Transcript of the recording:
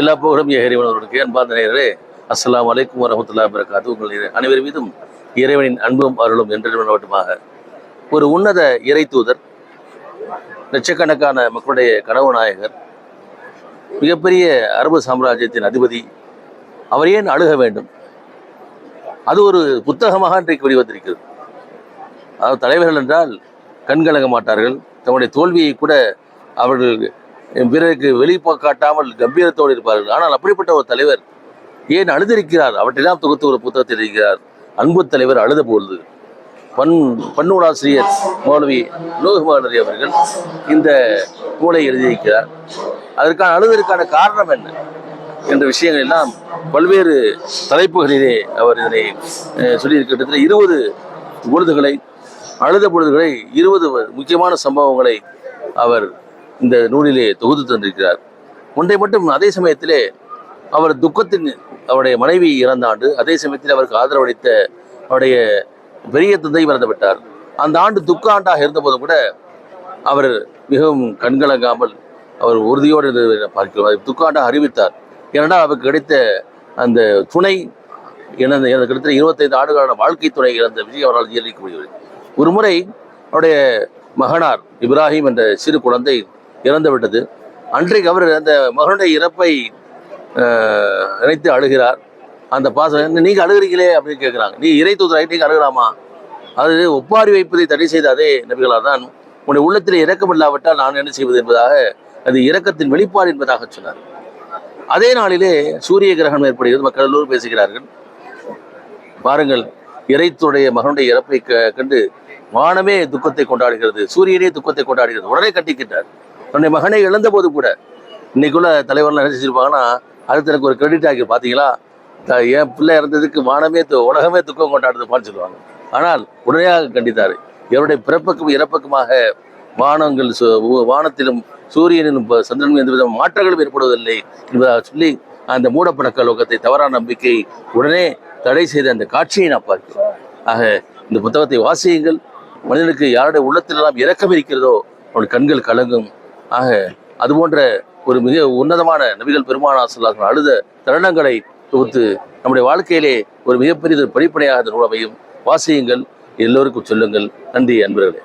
எல்லா புகழும் இறைவன் அவர்களுக்கு அன்பார்ந்த நேயர்களே அஸ்லாம் வலைக்கும் வரமத்துல்லா வபரகாத்து. உங்கள் அனைவர் மீதும் இறைவனின் அன்பும் அருளும் என்று ஒரு உன்னத இறை தூதர் லட்சக்கணக்கான மக்களுடைய கனவு நாயகர் மிகப்பெரிய அரபு சாம்ராஜ்யத்தின் அதிபதி அவர் ஏன் அழுக வேண்டும்? அது ஒரு புத்தகமாக இன்றைக்கு வெளிவந்திருக்கிறது. அதாவது தலைவர்கள் என்றால் கண்கலங்க மாட்டார்கள். தம்முடைய தோல்வியை கூட அவர்கள் பிறருக்கு வெளிப்பா காட்டாமல் கம்பீரத்தோடு இருப்பார்கள். ஆனால் அப்படிப்பட்ட ஒரு தலைவர் ஏன் அழுதிருக்கிறார்? அவற்றெல்லாம் தொகுத்து ஒரு புத்தகத்தில் இருக்கிறார். அன்பு தலைவர் அழுத பொழுது பன் பன்னூலாசிரியர் மௌலவி லோகமானரி அவர்கள் இந்த நூலை எழுதியிருக்கிறார். அதற்கான அழுதற்கான காரணம் என்ன? என்ற விஷயங்கள் எல்லாம் பல்வேறு தலைப்புகளிலே அவர் இதனை அஹ், இருபது பொழுதுகளை அழுத பொழுதுகளை இருபது முக்கியமான சம்பவங்களை அவர் இந்த நூலிலே தொகுத்து தந்திருக்கிறார். ஒன்றை மட்டும் அதே சமயத்திலே அவர் துக்கத்தின் அவருடைய மனைவி இறந்த ஆண்டு அதே சமயத்தில் அவருக்கு ஆதரவளித்த அவருடைய பெரிய தந்தை இறந்து விட்டார். அந்த ஆண்டு துக்க ஆண்டாக இருந்தபோது கூட அவர் மிகவும் கண்கலங்காமல் அவர் உறுதியோடு பார்க்கிறோம். துக்க ஆண்டாக அறிவித்தார். ஏனென்றால் அவருக்கு கிடைத்த அந்த துணை இழந்த எனக்கு கிடைத்த இருபத்தைந்து ஆண்டுகளான வாழ்க்கை துணை இழந்த விஜய் அவரால் ஜீரணிக்க முடியவில்லை ஒரு முறை அவருடைய மகனார் இப்ராஹிம் என்ற சிறு குழந்தை இறந்து விட்டது. அன்றைக்கு அவர் அந்த மகனுடைய இறப்பை நினைத்து அழுகிறார். அந்த பாசம் நீங்க அழுகிறீங்களே அப்படின்னு கேட்குறாங்க. நீ இறை தூதராகி நீங்க அழுகலாமா அது ஒப்பாரி வைப்பதை தடை செய்த அதே நபிகளால் தான் உன்னுடைய உள்ளத்தில் இரக்கம் இல்லாவிட்டால் நான் என்ன செய்வது? என்பதாக அது இரக்கத்தின் வெளிப்பாடு என்பதாக சொன்னார். அதே நாளிலே சூரிய கிரகணம் ஏற்படுகிறது. மக்கள் எல்லோரும் பேசுகிறார்கள். பாருங்கள் இறைத்துடைய மகனுடைய இறப்பை க- கண்டு வானமே துக்கத்தை கொண்டாடுகிறது. சூரியனே துக்கத்தை கொண்டாடுகிறது. உடனே கட்டிக்கிட்டார். தன்னுடைய மகனை இழந்த போது கூட இன்னைக்குள்ள தலைவர்லாம் என்ன செஞ்சிருப்பாங்கன்னா அடுத்து எனக்கு ஒரு கிரெடிட் ஆகி பார்த்தீங்களா த- என் பிள்ளை இறந்ததுக்கு வானமே து- உலகமே துக்கம் கொண்டாடுதுப்பான்னு சொல்லுவாங்க. ஆனால் உடனடியாக கண்டித்தார். இவருடைய பிறப்புக்கும் இறப்புக்குமாக வானங்கள் சு- வானத்திலும் சூரியனிலும் சந்திரனும் எந்த வித மாற்றங்களும் ஏற்படுவதில்லை என்பதாக சொல்லி அந்த மூடப்பழக்க லோகத்தை தவறான நம்பிக்கை உடனே தடை செய்த அந்த காட்சியை நான் பார்க்கிறேன். ஆக இந்த புத்தகத்தை வாசியுங்கள். மனிதனுக்கு யாருடைய உள்ளத்திலெல்லாம் இரக்கம் இருக்கிறதோ அவனுடைய கண்கள் கலங்கும். ஆக அது போன்ற ஒரு மிக உன்னதமான நபிகள் பெருமானா சொல்லார்கள் அழுத தருணங்களை தொகுத்து நம்முடைய வாழ்க்கையிலே ஒரு மிகப்பெரிய படிப்படையாக அந்த நூலமையும் வாசியுங்கள். எல்லோருக்கும் சொல்லுங்கள். நன்றி அன்பர்களே.